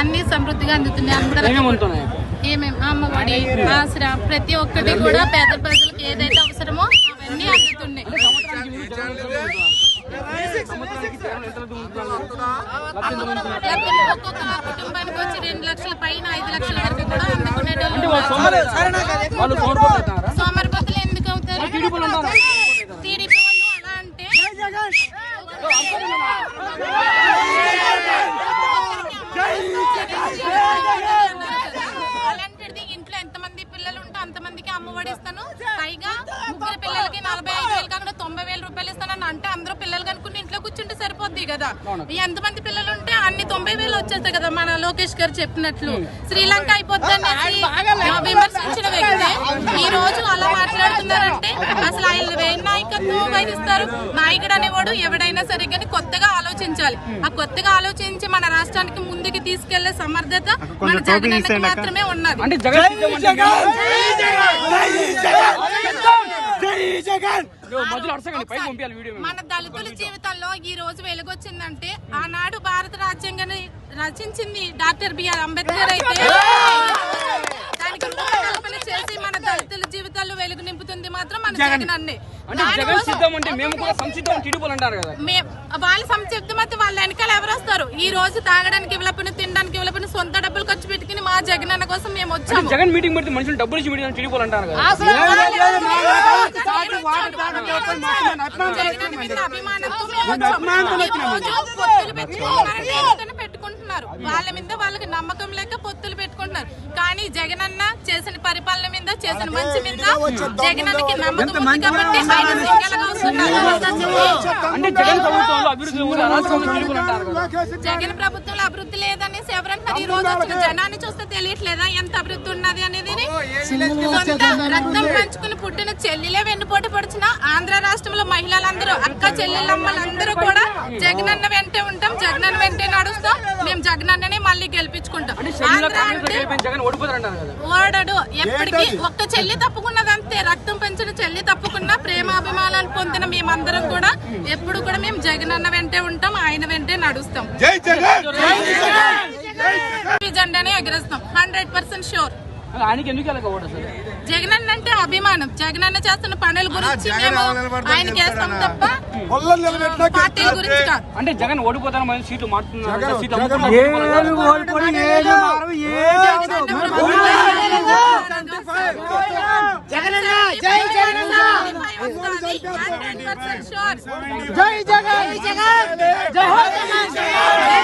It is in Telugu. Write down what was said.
అన్ని సమృద్ధిగా అందుతున్నాయి అందరూ ఏమేమి ఏమేమి? అమ్మఒడి ఆసరా ప్రతి ఒక్కటి కూడా పేద ప్రజలకు ఏదైతే అవసరమో అవన్నీ అందుతున్నాయి. ఒక్కొక్క కుటుంబానికి వచ్చి రెండు లక్షల పైన ఐదు లక్షల వరకు కూడా అందుకునేటోళ్ళు ఉన్నారు. వాళ్ళు కోరుకుంటున్నారా సోమరిపోతులు ఎందుకు అవుతారు టీడీపీ వాళ్ళు అలా అంటే అలాంటిది ఇంట్లో ఎంతమంది పిల్లలు ఉంటే అంతమందికి అమ్మఒడి ఇస్తాను పైగా ముగ్గురు పిల్లలకి నలభై ఐదు వేలు కాకుండా తొంభై వేల రూపాయలు ఇస్తానని అంటే అందరూ పిల్లలు కనుక్కుని ఇంట్లో కూర్చుంటే సరిపోద్ది కదా. ఎంతమంది పిల్లలు ఉంటే అన్ని తొంభై వేలు వచ్చేస్తాయి కదా మన లోకేష్ గారు చెప్పినట్లు. శ్రీలంక అయిపోద్ది అనేసి విమర్శించిన వ్యక్తి ఈ రోజు అలా మాట్లాడుతున్నారంటే అసలు నాయకత్వం వహిస్తారు నాయకుడు అనేవాడు ఎవడైనా సరే కానీ కొత్తగా ఆలోచించాలి. ఆ కొత్తగా ఆలోచించి మన రాష్ట్రానికి ముందుకు తీసుకెళ్ళే సమర్థత మన జగన్ మాత్రమే ఉన్నది. మన దళితుల జీవితంలో ఈ రోజు వెలుగొచ్చిందంటే ఆనాడు భారత రాజ్యాంగాన్ని రచించింది డాక్టర్ బిఆర్ అంబేద్కర్ అయితే. దానికి రూపకల్పన చేసి మన దళితుల జీవితాల్లో వెలుగు నింపుతుంది మాత్రం మన జగన్. అన్నే అంటే జగన్ సిద్ధం అంటే మేము కూడా సంసిద్ధం టీడీపీలు అంటారు కదా. మే- వాళ్ళ వాళ్ళ వెనకాల ఎవరు వస్తారు? ఈ రోజు తాగడానికి ఇవ్వలేపని తినడానికి ఇవ్వలేపని సొంత డబ్బులు ఖర్చు పెట్టుకుని మా జగన్ అన్న కోసం మేము వచ్చాము. జగన్ మీటింగ్ పెడితే మనుషులు డబ్బులు ఇచ్చి మీటింగ్ టీడీపీలు అంటారు కదా. అభిమానంతో మేము వచ్చాము. పెట్టుకుంటున్నారు. వాళ్ళ మీద వాళ్ళకి నమ్మకం లేక పొత్తులు పెట్టుకుంటున్నారు. కానీ జగన్ అన్న చేసిన పరిపాలన చేసిన మంచి మీద జగన్ అన్నకి నమ్మకం ఉంది కాబట్టి ఆయన జగన్ ప్రభుత్వంలో అభివృద్ధి లేదనేసి ఎవరంటారు ఈ రోజు వచ్చిన జనాన్ని చూస్తే తెలియట్లేదా? ఎంత అభివృద్ధి ఉన్నది అనేది? రక్తం పంచుకుని పుట్టిన చెల్లెలే వెన్నుపోటు పడిచిన ఆంధ్ర రాష్ట్రంలో మహిళలందరూ అక్క చెల్లెళ్ళమ్మలందరూ కూడా జగనన్న వెంటే ఉంటాం జగనన్న వెంటే నడుస్తాం. మేము జగనన్ననే మళ్ళీ గెలిపించుకుంటాం. ఆంధ్ర అంటే ఓడడు ఎప్పటికీ. ఒక్క చెల్లి తప్పుకున్నది అంతే. రక్తం పెంచిన చెల్లి తప్పుకున్న ప్రేమాభిమానాలు పొందిన మేమందరం కూడా ఎప్పుడు కూడా మేము జగనన్న వెంటే ఉంటాం ఆయన వెంటే నడుస్తాం. జగన్! జెండానే ఎగరేస్తాం. Hundred percent sure. అసలు? జగనన్న అంటే అభిమానం. జగనన్న చేస్తున్న పనుల గురించి జగన్ ఆయన చేస్తాం? తప్ప పార్టీల గురించి కాదు. అంటే జగన్ ఓడిపోతారు మరి సీట్లు మారుతున్నారు జగన్- సీట్లు జగన్ అమ్ముకున్నారు. జగనన్న జై జగనన్న జై జగన్ జై జగన్ జై జగన్